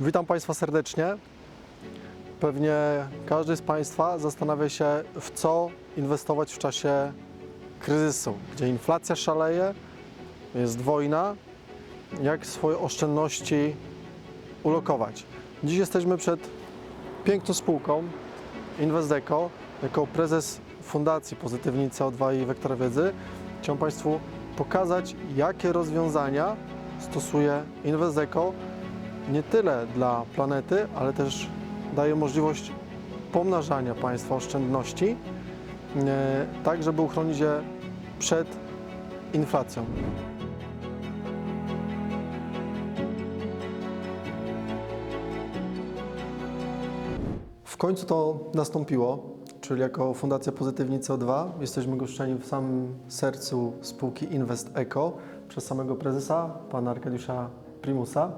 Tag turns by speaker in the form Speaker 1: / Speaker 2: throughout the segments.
Speaker 1: Witam Państwa serdecznie. Pewnie każdy z Państwa zastanawia się, w co inwestować w czasie kryzysu, gdzie inflacja szaleje, jest wojna, jak swoje oszczędności ulokować. Dziś jesteśmy przed piękną spółką Investdeco. Jako prezes Fundacji Pozytywni CO2 i Wektora Wiedzy chciałem Państwu pokazać, jakie rozwiązania stosuje Investdeco nie tyle dla planety, ale też daje możliwość pomnażania Państwa oszczędności, e, tak żeby uchronić je przed inflacją. W końcu to nastąpiło, czyli jako Fundacja Pozytywni CO2 jesteśmy goszczeni w samym sercu spółki Invest Eco przez samego prezesa, pana Arkadiusza Primusa,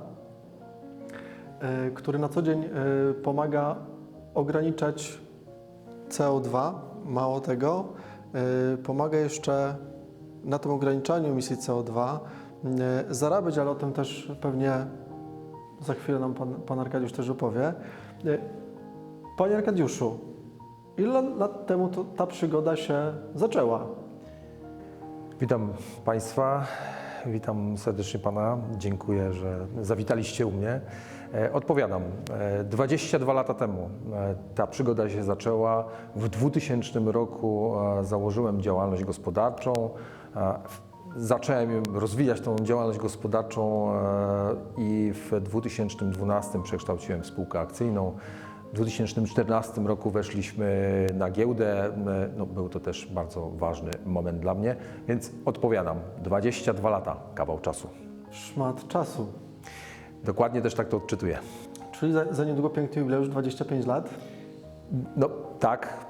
Speaker 1: który na co dzień e, pomaga ograniczać CO2. Mało tego, e, pomaga jeszcze na tym ograniczaniu emisji CO2 e, zarabiać, ale o tym też pewnie za chwilę nam pan, pan Arkadiusz też opowie. E, Panie Arkadiuszu, ile lat temu to, ta przygoda się zaczęła?
Speaker 2: Witam Państwa, witam serdecznie Pana. Dziękuję, że zawitaliście u mnie. E, Odpowiadam. E, 22 lata temu e, ta przygoda się zaczęła. W 2000 roku e, założyłem działalność gospodarczą. E, Zacząłem rozwijać tą działalność gospodarczą e, i w 2012 przekształciłem spółkę akcyjną. W 2014 roku weszliśmy na giełdę. E, No, był to też bardzo ważny moment dla mnie, więc odpowiadam. 22 lata, kawał czasu.
Speaker 1: Szmat czasu.
Speaker 2: Dokładnie też tak to odczytuję.
Speaker 1: Czyli za, za niedługo piękny jubileusz 25 lat.
Speaker 2: No tak,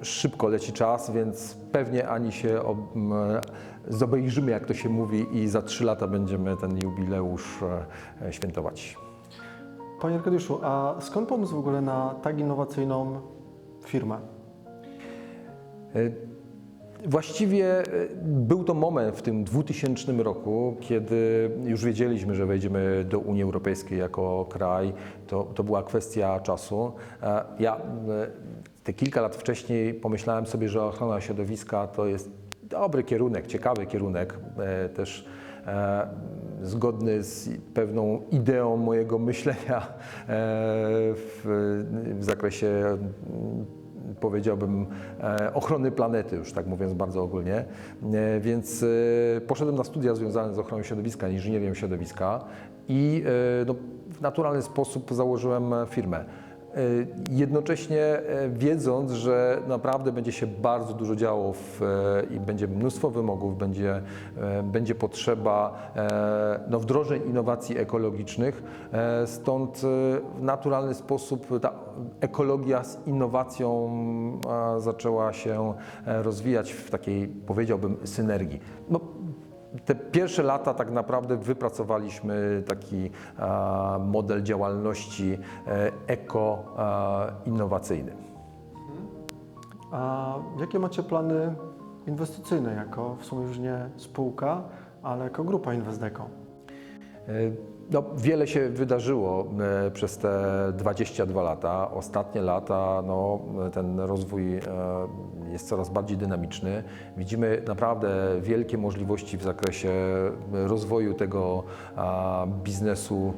Speaker 2: e, szybko leci czas, więc pewnie ani się ob, m, zobejrzymy, jak to się mówi, i za 3 lata będziemy ten jubileusz e, e, świętować.
Speaker 1: Panie Arkadiuszu, a skąd pomysł w ogóle na tak innowacyjną firmę?
Speaker 2: Właściwie e, był to moment w tym 2000 roku, kiedy już wiedzieliśmy, że wejdziemy do Unii Europejskiej jako kraj. To, to była kwestia czasu. E, Ja e, te kilka lat wcześniej pomyślałem sobie, że ochrona środowiska to jest dobry kierunek, ciekawy kierunek, też zgodny z pewną ideą mojego myślenia w, w zakresie powiedziałbym, e, ochrony planety, już tak mówiąc bardzo ogólnie. E, Więc e, poszedłem na studia związane z ochroną środowiska, inżynierią środowiska i no, w naturalny sposób założyłem firmę. E, Jednocześnie e, wiedząc, że naprawdę będzie się bardzo dużo działo w, e, i będzie mnóstwo wymogów, będzie, będzie potrzeba no, wdrożeń innowacji ekologicznych, stąd w naturalny sposób ta ekologia z innowacją zaczęła się rozwijać w takiej, powiedziałbym, synergii. No, te pierwsze lata tak naprawdę wypracowaliśmy taki e, model działalności e, eko-innowacyjny.
Speaker 1: A jakie macie plany inwestycyjne jako w sumie już nie spółka, ale jako grupa Investdeco?
Speaker 2: No, wiele się wydarzyło e, przez te 22 lata. Ostatnie lata, no, ten rozwój e, jest coraz bardziej dynamiczny. Widzimy naprawdę wielkie możliwości w zakresie rozwoju tego biznesu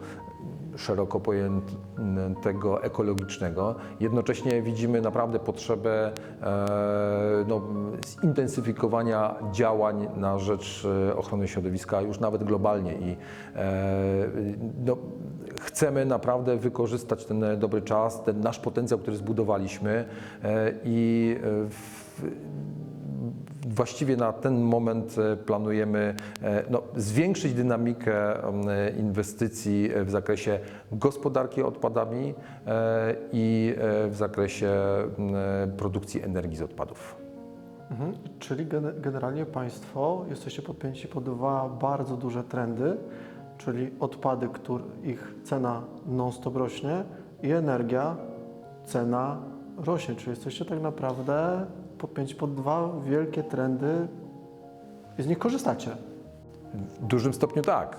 Speaker 2: szeroko pojętego ekologicznego. Jednocześnie widzimy naprawdę potrzebę e, no, zintensyfikowania działań na rzecz e, ochrony środowiska już nawet globalnie i e, no, chcemy naprawdę wykorzystać ten dobry czas, ten nasz potencjał, który zbudowaliśmy i w, Właściwie na ten moment e, planujemy e, no, zwiększyć dynamikę inwestycji w zakresie gospodarki odpadami e, i w zakresie produkcji energii z odpadów.
Speaker 1: Mhm. Czyli gene- generalnie Państwo jesteście podpięci pod dwa bardzo duże trendy, czyli odpady, których cena non-stop rośnie i energia, cena rośnie. Czyli jesteście tak naprawdę podpięci pod dwa wielkie trendy i z nich korzystacie.
Speaker 2: W dużym stopniu tak.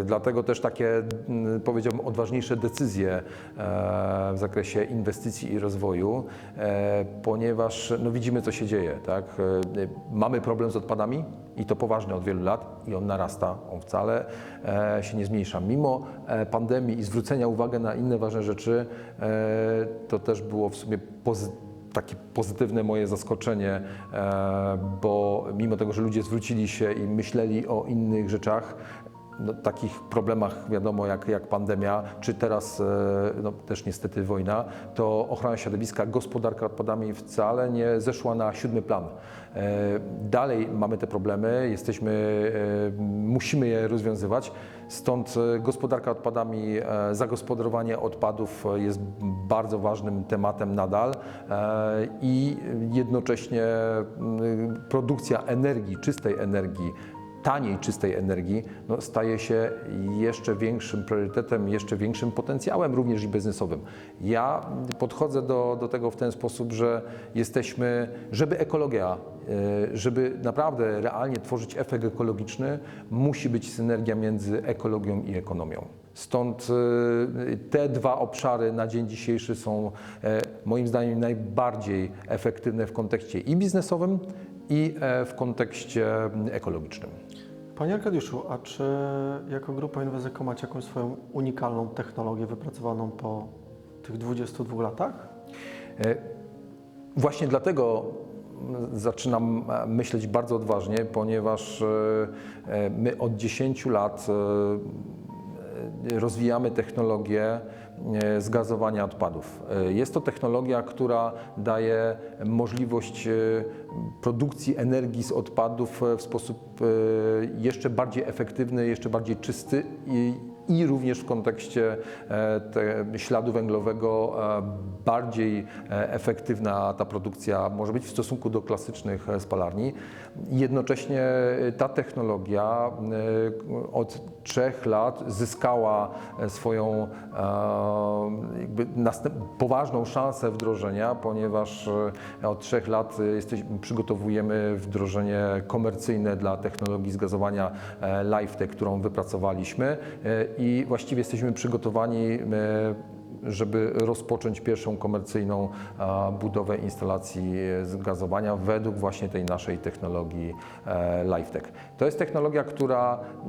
Speaker 2: E, Dlatego też takie, powiedziałbym, odważniejsze decyzje e, w zakresie inwestycji i rozwoju, e, ponieważ no, widzimy, co się dzieje. Tak? Mamy problem z odpadami i to poważny od wielu lat i on narasta, on wcale się nie zmniejsza. Mimo pandemii i zwrócenia uwagi na inne ważne rzeczy, to też było w sumie pozytywne takie pozytywne moje zaskoczenie, e, bo mimo tego, że ludzie zwrócili się i myśleli o innych rzeczach, no, takich problemach, wiadomo, jak, jak pandemia, czy teraz e, no, też niestety wojna, to ochrona środowiska, gospodarka odpadami wcale nie zeszła na siódmy plan. E, Dalej mamy te problemy, jesteśmy, e, musimy je rozwiązywać. Stąd gospodarka odpadami, zagospodarowanie odpadów jest bardzo ważnym tematem nadal i jednocześnie produkcja energii, czystej energii, taniej czystej energii no, staje się jeszcze większym priorytetem, jeszcze większym potencjałem również i biznesowym. Ja podchodzę do, do tego w ten sposób, że jesteśmy, żeby ekologia, e, żeby naprawdę realnie tworzyć efekt ekologiczny, musi być synergia między ekologią i ekonomią. Stąd e, te dwa obszary na dzień dzisiejszy są e, moim zdaniem najbardziej efektywne w kontekście i biznesowym, i e, w kontekście ekologicznym.
Speaker 1: Panie Arkadiuszu, a czy jako grupa Inwezyko macie jakąś swoją unikalną technologię wypracowaną po tych 22 latach?
Speaker 2: E, Właśnie dlatego zaczynam e, myśleć bardzo odważnie, ponieważ my od 10 lat rozwijamy technologię zgazowania odpadów. E, Jest to technologia, która daje możliwość e, produkcji energii z odpadów e, w sposób e, jeszcze bardziej efektywny, jeszcze bardziej czysty i, i również w kontekście e, śladu węglowego e, bardziej e, efektywna ta produkcja może być w stosunku do klasycznych spalarni. Jednocześnie ta technologia od trzech lat zyskała swoją poważną szansę wdrożenia, ponieważ od trzech lat jesteśmy, przygotowujemy wdrożenie komercyjne dla technologii zgazowania LifeTech, którą wypracowaliśmy i właściwie jesteśmy przygotowani e, żeby rozpocząć pierwszą komercyjną a, budowę instalacji e, zgazowania według właśnie tej naszej technologii e, LifeTech. To jest technologia, która e,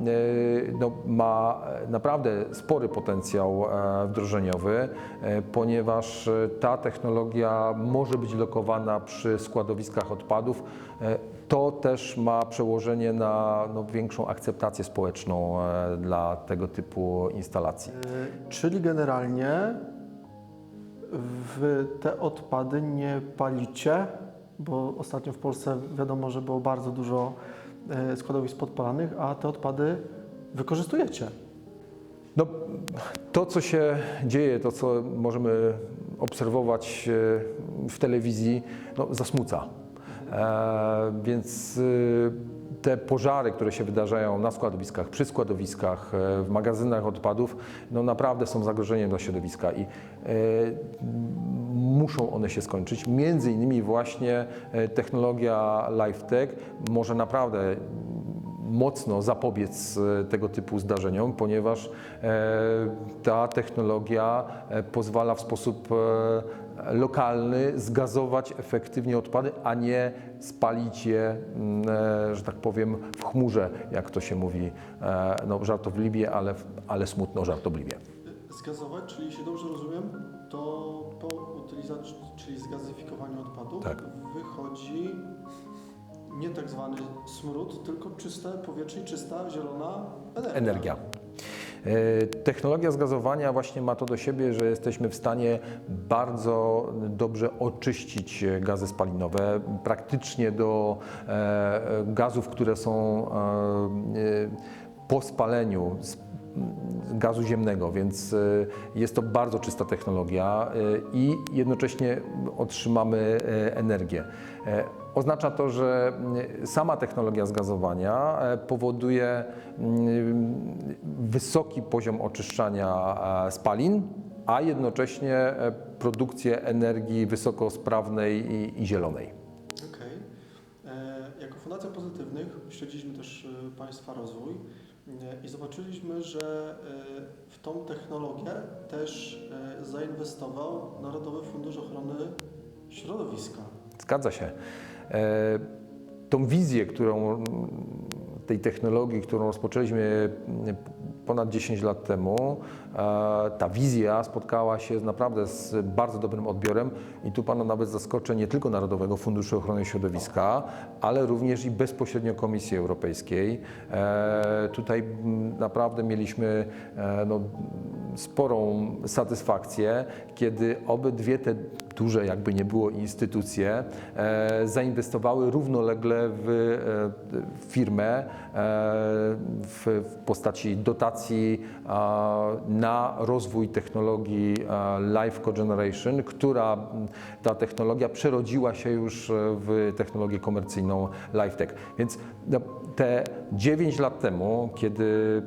Speaker 2: no, ma naprawdę spory potencjał e, wdrożeniowy, e, ponieważ e, ta technologia może być lokowana przy składowiskach odpadów. E, To też ma przełożenie na no, większą akceptację społeczną e, dla tego typu instalacji.
Speaker 1: Y, Czyli generalnie wy te odpady nie palicie, bo ostatnio w Polsce wiadomo, że było bardzo dużo e, składowisk podpalanych, a te odpady wykorzystujecie.
Speaker 2: No, to, co się dzieje, to, co możemy obserwować e, w telewizji, no, zasmuca. E, więc e, te pożary, które się wydarzają na składowiskach, przy składowiskach, e, w magazynach odpadów, no naprawdę są zagrożeniem dla środowiska i e, muszą one się skończyć. Między innymi właśnie technologia LifeTech może naprawdę mocno zapobiec e, tego typu zdarzeniom, ponieważ e, ta technologia e, pozwala w sposób lokalny zgazować efektywnie odpady, a nie spalić je, mm, że tak powiem, w chmurze, jak to się mówi, no, żartobliwie, ale, ale smutno żartobliwie.
Speaker 1: Zgazować, czyli się dobrze rozumiem, to po utylizacji, czyli zgazyfikowaniu odpadów,
Speaker 2: Tak.
Speaker 1: wychodzi nie tak zwany smród, tylko czyste powietrze i czysta, zielona energia.
Speaker 2: Energia. E, Technologia zgazowania właśnie ma to do siebie, że jesteśmy w stanie bardzo dobrze oczyścić gazy spalinowe, praktycznie do e, gazów, które są e, e, po spaleniu gazu ziemnego, więc e, jest to bardzo czysta technologia e, i jednocześnie otrzymamy e, energię. Oznacza to, że sama technologia zgazowania powoduje wysoki poziom oczyszczania spalin, a jednocześnie produkcję energii wysokosprawnej i, i zielonej.
Speaker 1: Okej. E, Jako Fundacja Pozytywnych śledziliśmy też Państwa rozwój i zobaczyliśmy, że e, w tą technologię też e, zainwestował Narodowy Fundusz Ochrony Środowiska.
Speaker 2: Zgadza się. E, Tą wizję, którą tej technologii, którą rozpoczęliśmy ponad 10 lat temu, ta wizja spotkała się naprawdę z bardzo dobrym odbiorem i tu Pana nawet zaskoczę nie tylko Narodowego Funduszu Ochrony Środowiska, ale również i bezpośrednio Komisji Europejskiej. E, Tutaj naprawdę mieliśmy e, no, sporą satysfakcję, kiedy obydwie te duże, jakby nie było, instytucje e, zainwestowały równolegle w e, firmę e, w, postaci dotacji e, na rozwój technologii e, Life Cogeneration, która ta technologia przerodziła się już e, w technologię komercyjną LifeTech. Więc no, te 9 lat temu, kiedy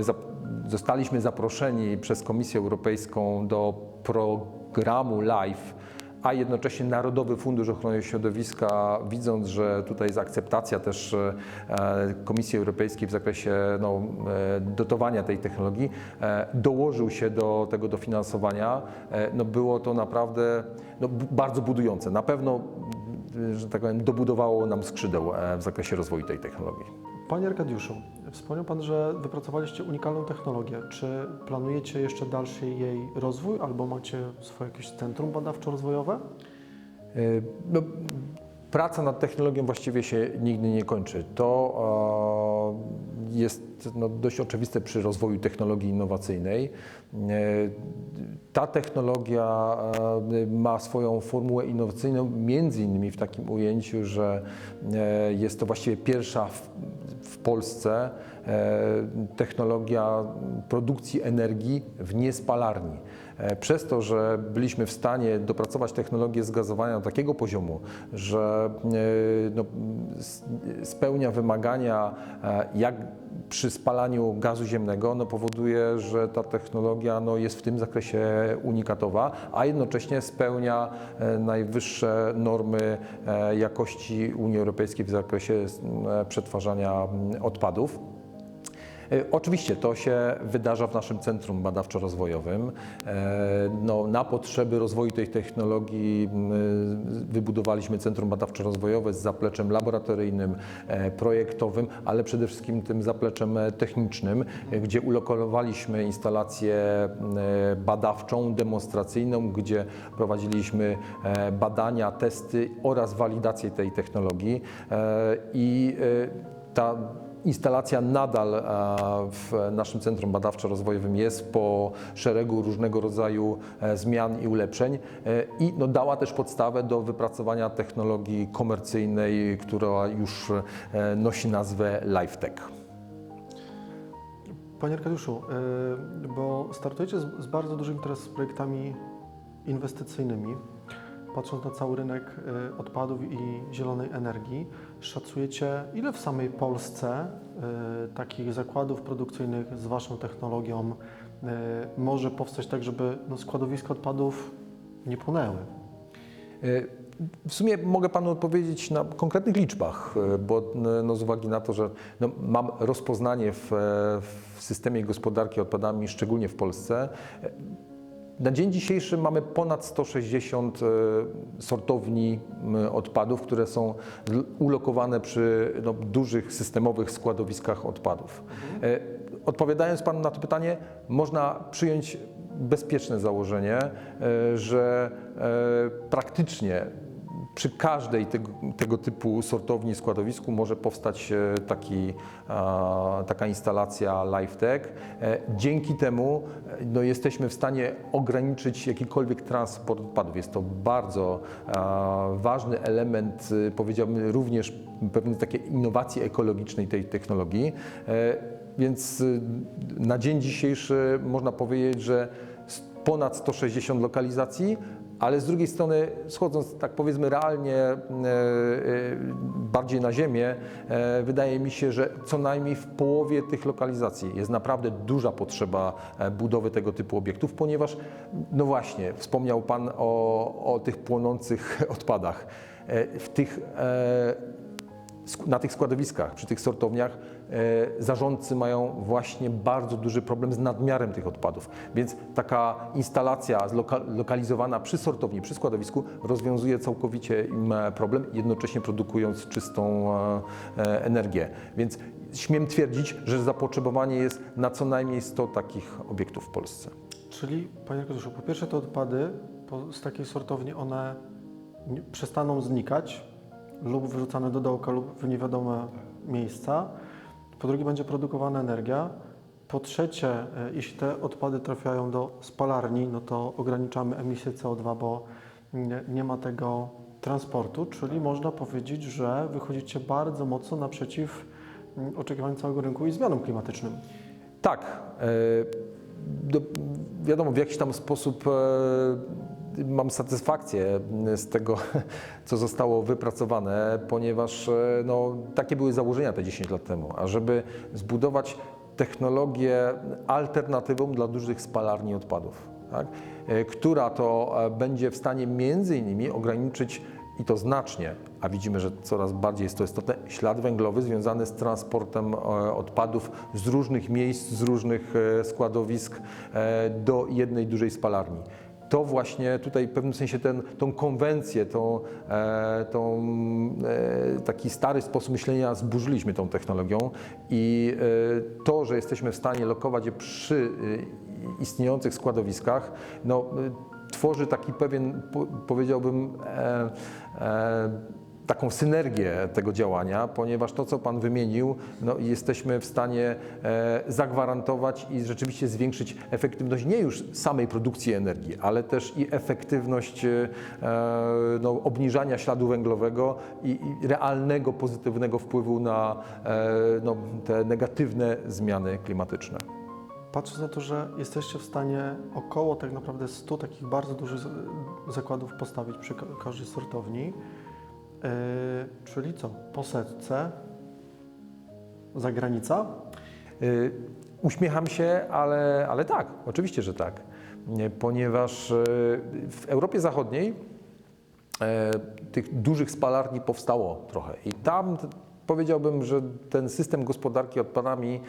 Speaker 2: e, zostaliśmy zaproszeni przez Komisję Europejską do programu LIFE, a jednocześnie Narodowy Fundusz Ochrony Środowiska, widząc, że tutaj jest akceptacja też e, Komisji Europejskiej w zakresie no, e, dotowania tej technologii, e, dołożył się do tego dofinansowania. No, było to naprawdę no, bardzo budujące. Na pewno, że tak powiem, dobudowało nam skrzydeł w zakresie rozwoju tej technologii.
Speaker 1: Panie Arkadiuszu, wspomniał Pan, że wypracowaliście unikalną technologię. Czy planujecie jeszcze dalszy jej rozwój albo macie swoje jakieś centrum badawczo-rozwojowe?
Speaker 2: E, No, praca nad technologią właściwie się nigdy nie kończy. To e, no, dość oczywiste przy rozwoju technologii innowacyjnej. E, Ta technologia e, ma swoją formułę innowacyjną między innymi w takim ujęciu, że e, jest to właściwie pierwsza w, w Polsce technologia produkcji energii w niespalarni. Przez to, że byliśmy w stanie dopracować technologię zgazowania do takiego poziomu, że no, spełnia wymagania jak przy spalaniu gazu ziemnego, no, powoduje, że ta technologia no, jest w tym zakresie unikatowa, a jednocześnie spełnia e, najwyższe normy e, jakości Unii Europejskiej w zakresie e, przetwarzania mm, odpadów. E, Oczywiście to się wydarza w naszym centrum badawczo-rozwojowym. E, No, na potrzeby rozwoju tej technologii m, wybudowaliśmy centrum badawczo-rozwojowe z zapleczem laboratoryjnym, e, projektowym, ale przede wszystkim tym zapleczem technicznym, gdzie ulokalowaliśmy instalację e, badawczą, demonstracyjną, gdzie prowadziliśmy badania, testy oraz walidację tej technologii i ta Instalacja nadal e, w naszym Centrum Badawczo-Rozwojowym jest po szeregu różnego rodzaju e, zmian i ulepszeń e, i no, dała też podstawę do wypracowania technologii komercyjnej, która już nosi nazwę LifeTech.
Speaker 1: Panie Arkadiuszu, bo startujecie z, bardzo dużym interesem z projektami inwestycyjnymi. Patrząc na cały rynek odpadów i zielonej energii, szacujecie, ile w samej Polsce y, takich zakładów produkcyjnych z Waszą technologią y, może powstać tak, żeby no, składowiska odpadów nie płynęły?
Speaker 2: E, W sumie mogę Panu odpowiedzieć na konkretnych liczbach, e, bo n- no, z uwagi na to, że no, mam rozpoznanie w, e, w systemie gospodarki odpadami, szczególnie w Polsce. Na dzień dzisiejszy mamy ponad 160 e, sortowni odpadów, które są ulokowane przy no, dużych systemowych składowiskach odpadów. E, Odpowiadając Panu na to pytanie, można przyjąć bezpieczne założenie, e, że praktycznie przy każdej tego, tego typu sortowni, składowisku może powstać e, taki, taka instalacja LifeTech. E, Dzięki temu e, no, jesteśmy w stanie ograniczyć jakikolwiek transport odpadów. Jest to bardzo ważny element, y, powiedziałbym również pewnej takiej innowacji ekologicznej tej technologii. Więc y, na dzień dzisiejszy można powiedzieć, że ponad 160 lokalizacji, ale z drugiej strony, schodząc tak powiedzmy realnie e, e, bardziej na ziemię, e, wydaje mi się, że co najmniej w połowie tych lokalizacji jest naprawdę duża potrzeba budowy tego typu obiektów, ponieważ, no właśnie, wspomniał Pan o, o tych płonących odpadach. W tych na tych składowiskach, przy tych sortowniach zarządcy mają właśnie bardzo duży problem z nadmiarem tych odpadów. Więc taka instalacja lokalizowana przy sortowni, przy składowisku rozwiązuje całkowicie im e, problem, jednocześnie produkując czystą e, e, energię. Więc śmiem twierdzić, że zapotrzebowanie jest na co najmniej 100 takich obiektów w Polsce.
Speaker 1: Czyli, Panie Arkadiuszu, po pierwsze te odpady z takiej sortowni, one przestaną znikać lub wyrzucane do dołka lub w niewiadome miejsca. Po drugie będzie produkowana energia. Po trzecie, e, jeśli te odpady trafiają do spalarni, no to ograniczamy emisję CO2, bo nie, nie ma tego transportu, czyli można powiedzieć, że wychodzicie bardzo mocno naprzeciw mm, oczekiwaniom całego rynku i zmianom klimatycznym.
Speaker 2: Tak. e, Do, wiadomo, w jakiś tam sposób e, mam satysfakcję z tego, co zostało wypracowane, ponieważ e, no, takie były założenia te 10 lat temu, ażeby zbudować technologię alternatywą dla dużych spalarni odpadów, tak? e, która to e, będzie w stanie między innymi ograniczyć i to znacznie, a widzimy, że coraz bardziej jest to istotne, ślad węglowy związany z transportem odpadów z różnych miejsc, z różnych składowisk do jednej dużej spalarni. To właśnie tutaj w pewnym sensie ten, tą konwencję, tą, e, tą, e, taki stary sposób myślenia zburzyliśmy tą technologią i e, to, że jesteśmy w stanie lokować je przy istniejących składowiskach, no, tworzy taki pewien, po- powiedziałbym, e, e, taką synergię tego działania, ponieważ to, co Pan wymienił, no, jesteśmy w stanie e, zagwarantować i rzeczywiście zwiększyć efektywność nie już samej produkcji energii, ale też i efektywność e, no, obniżania śladu węglowego i, i realnego, pozytywnego wpływu na e, no, te negatywne zmiany klimatyczne.
Speaker 1: Patrząc na to, że jesteście w stanie około tak naprawdę 100 takich bardzo dużych zakładów postawić przy ka- każdej sortowni, yy, czyli co? Po setce zagranica?
Speaker 2: Y, Uśmiecham się, ale, ale tak, oczywiście, że tak. Nie, Ponieważ w Europie Zachodniej e, tych dużych spalarni powstało trochę i tam powiedziałbym, że ten system gospodarki odpadami e,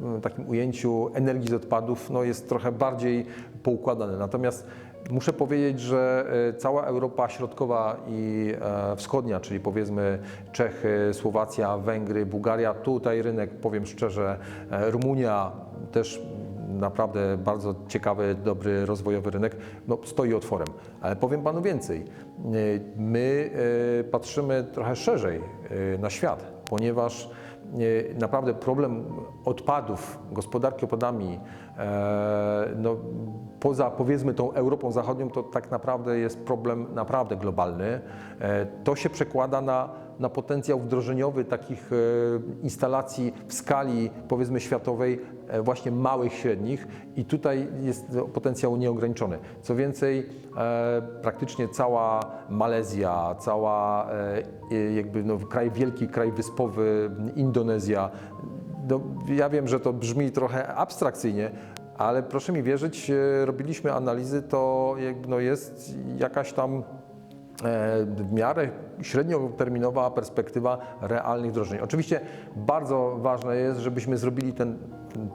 Speaker 2: w takim ujęciu energii z odpadów no, jest trochę bardziej poukładany. Natomiast muszę powiedzieć, że e, cała Europa Środkowa i e, Wschodnia, czyli powiedzmy Czechy, Słowacja, Węgry, Bułgaria, tutaj rynek, powiem szczerze, Rumunia też naprawdę bardzo ciekawy, dobry, rozwojowy rynek, no, stoi otworem. Ale powiem Panu więcej. Y, My y, patrzymy trochę szerzej y, na świat, ponieważ naprawdę problem odpadów, gospodarki odpadami, e, no, poza powiedzmy tą Europą Zachodnią, to tak naprawdę jest problem naprawdę globalny. E, To się przekłada na na potencjał wdrożeniowy takich e, instalacji w skali powiedzmy światowej, e, właśnie małych, średnich i tutaj jest potencjał nieograniczony. Co więcej, e, praktycznie cała Malezja, cała jakby no, kraj wielki, kraj wyspowy, Indonezja, no, ja wiem, że to brzmi trochę abstrakcyjnie, ale proszę mi wierzyć, robiliśmy analizy, to no jest jakaś tam w miarę średnioterminowa perspektywa realnych wdrożeń. Oczywiście bardzo ważne jest, żebyśmy zrobili ten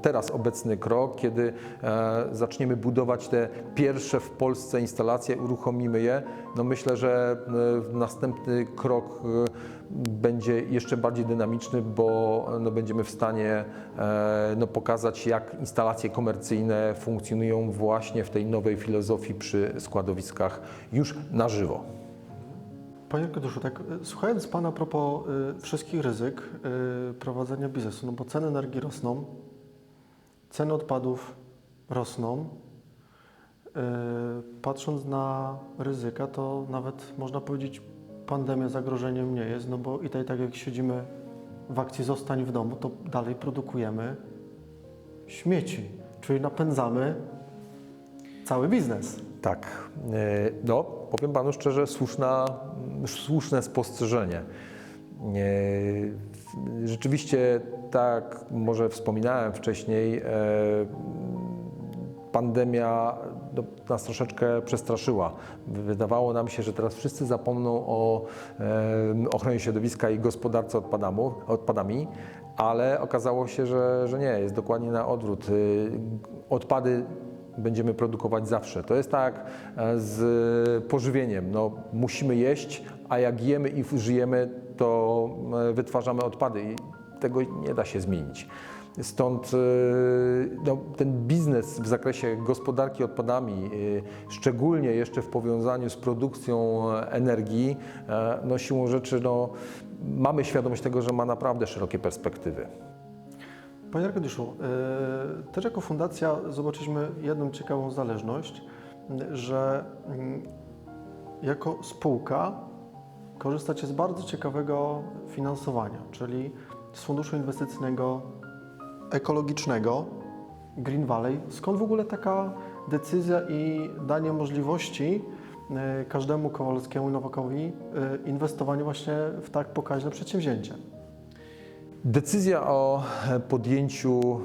Speaker 2: teraz obecny krok, kiedy e, zaczniemy budować te pierwsze w Polsce instalacje, uruchomimy je. No myślę, że e, następny krok e, będzie jeszcze bardziej dynamiczny, bo no, będziemy w stanie e, no, pokazać, jak instalacje komercyjne funkcjonują właśnie w tej nowej filozofii przy składowiskach już na żywo.
Speaker 1: Panie Arkadiuszu, tak y, słuchając Pana a propos y, wszystkich ryzyk y, prowadzenia biznesu, no bo ceny energii rosną, ceny odpadów rosną. Y, patrząc na ryzyka, to nawet można powiedzieć, pandemia zagrożeniem nie jest, no bo i tak, tak jak siedzimy w akcji Zostań w domu, to dalej produkujemy śmieci, czyli napędzamy cały biznes.
Speaker 2: Tak, e, no powiem Panu szczerze, słuszna, słuszne spostrzeżenie. E, Rzeczywiście, tak może wspominałem wcześniej, e, pandemia no, nas troszeczkę przestraszyła. Wydawało nam się, że teraz wszyscy zapomną o ochronie środowiska i gospodarce odpadami, ale okazało się, że, że nie, jest dokładnie na odwrót. Odpady będziemy produkować zawsze. To jest tak e, z pożywieniem. No, musimy jeść, a jak jemy i żyjemy, to e, wytwarzamy odpady i tego nie da się zmienić. Stąd e, no, ten biznes w zakresie gospodarki odpadami, szczególnie jeszcze w powiązaniu z produkcją energii, no, siłą rzeczy no, mamy świadomość tego, że ma naprawdę szerokie perspektywy.
Speaker 1: Panie Arkadiuszu, y, też jako fundacja zobaczyliśmy jedną ciekawą zależność, że mm, jako spółka korzystacie z bardzo ciekawego finansowania, czyli z funduszu inwestycyjnego ekologicznego Green Valley. Skąd w ogóle taka decyzja i danie możliwości y, każdemu Kowalskiemu Nowakowi y, inwestowania właśnie w tak pokaźne przedsięwzięcie?
Speaker 2: Decyzja o podjęciu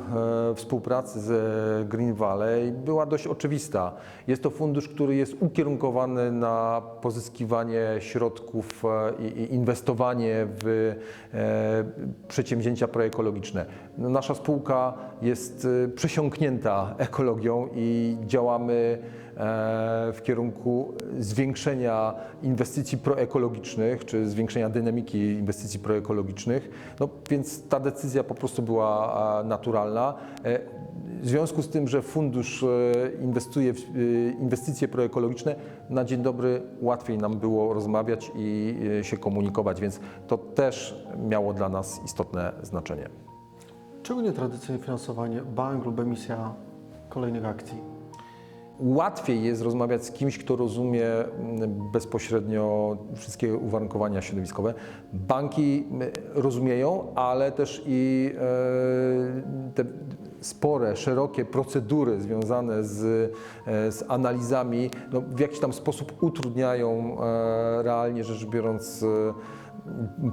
Speaker 2: e, współpracy z Green Valley była dość oczywista. Jest to fundusz, który jest ukierunkowany na pozyskiwanie środków e, i inwestowanie w e, przedsięwzięcia proekologiczne. No, Nasza spółka jest e, przesiąknięta ekologią i działamy e, w kierunku zwiększenia inwestycji proekologicznych, czy zwiększenia dynamiki inwestycji proekologicznych. No, więc ta decyzja po prostu była naturalna. E, W związku z tym, że fundusz e, inwestuje w e, inwestycje proekologiczne, na dzień dobry łatwiej nam było rozmawiać i e, się komunikować, więc to też miało dla nas istotne znaczenie.
Speaker 1: Czego nietradycyjne finansowanie, bank lub emisja kolejnych akcji?
Speaker 2: Łatwiej jest rozmawiać z kimś, kto rozumie mm, bezpośrednio wszystkie uwarunkowania środowiskowe. Banki mm, rozumieją, ale też i e, te spore, szerokie procedury związane z, e, z analizami no, w jakiś tam sposób utrudniają e, realnie rzecz biorąc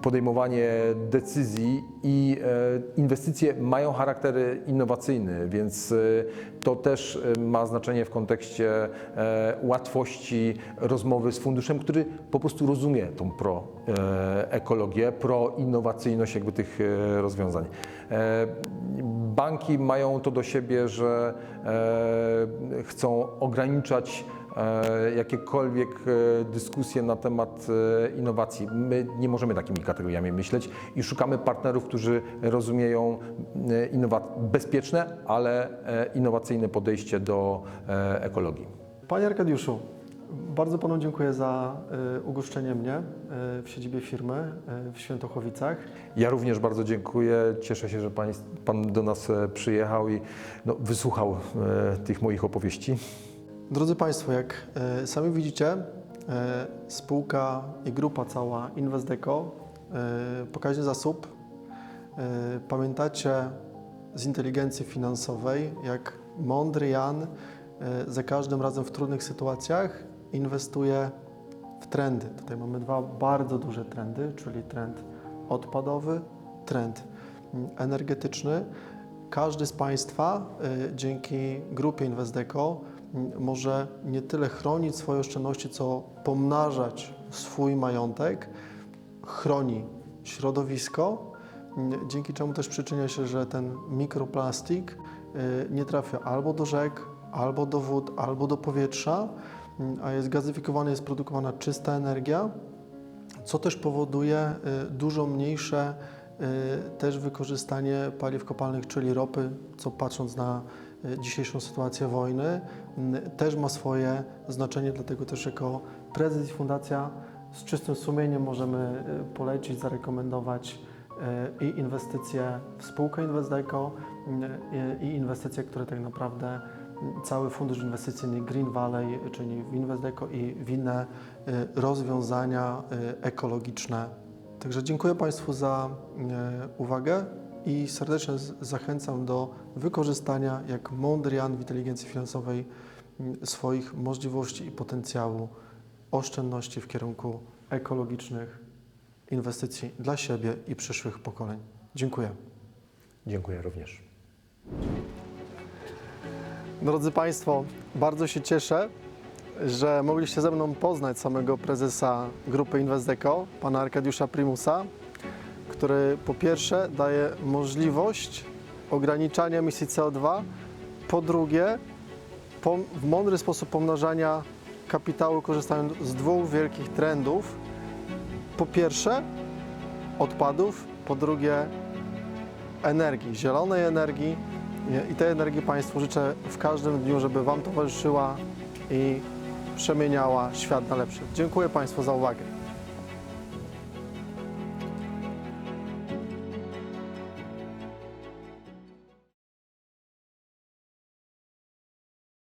Speaker 2: podejmowanie decyzji i e, inwestycje mają charakter innowacyjny, więc e, to też e, ma znaczenie w kontekście łatwości rozmowy z funduszem, który po prostu rozumie tą proekologię, proinnowacyjność jakby tych rozwiązań. Banki mają to do siebie, że chcą ograniczać jakiekolwiek e, dyskusje na temat e, innowacji. My nie możemy takimi kategoriami myśleć i szukamy partnerów, którzy rozumieją e, bezpieczne, ale e, innowacyjne podejście do e, ekologii.
Speaker 1: Panie Arkadiuszu, bardzo Panu dziękuję za ugoszczenie mnie w siedzibie firmy w Świętochowicach.
Speaker 2: Ja również bardzo dziękuję. Cieszę się, że pan, pan do nas e, przyjechał i no, wysłuchał e, tych moich opowieści.
Speaker 1: Drodzy Państwo, jak y, sami widzicie, y, spółka i grupa cała Investdeco, y, pokaźny zasób. Pamiętacie z inteligencji finansowej, jak mądry Jan za każdym razem w trudnych sytuacjach inwestuje w trendy. Tutaj mamy dwa bardzo duże trendy, czyli trend odpadowy, trend mm, energetyczny. Każdy z Państwa dzięki grupie Investdeco może nie tyle chronić swoje oszczędności, co pomnażać swój majątek, chroni środowisko, dzięki czemu też przyczynia się, że ten mikroplastik y, nie trafia albo do rzek, albo do wód, albo do powietrza, a jest gazyfikowana, jest produkowana czysta energia, co też powoduje y, dużo mniejsze y, też wykorzystanie paliw kopalnych, czyli ropy, co patrząc na dzisiejszą sytuację wojny, y, też ma swoje znaczenie, dlatego też jako prezes i fundacja z czystym sumieniem możemy y, polecić, zarekomendować y, i inwestycje w spółkę Investdeco y, i inwestycje, które tak naprawdę y, cały fundusz inwestycyjny Green Valley, czyli w Investdeco i w inne y, rozwiązania y, ekologiczne. Także dziękuję Państwu za y, uwagę i serdecznie zachęcam do wykorzystania jak mądry Jan w inteligencji finansowej y, swoich możliwości i potencjału oszczędności w kierunku ekologicznych inwestycji dla siebie i przyszłych pokoleń. Dziękuję.
Speaker 2: Dziękuję również.
Speaker 1: Drodzy Państwo, bardzo się cieszę, że mogliście ze mną poznać samego prezesa grupy Investdeco, pana Arkadiusza Primusa, który po pierwsze daje możliwość ograniczania emisji CO2, po drugie w mądry sposób pomnażania kapitału korzystając z dwóch wielkich trendów. Po pierwsze odpadów, po drugie energii, zielonej energii i tej energii Państwu życzę w każdym dniu, żeby Wam towarzyszyła i przemieniała świat na lepszy. Dziękuję Państwu za uwagę.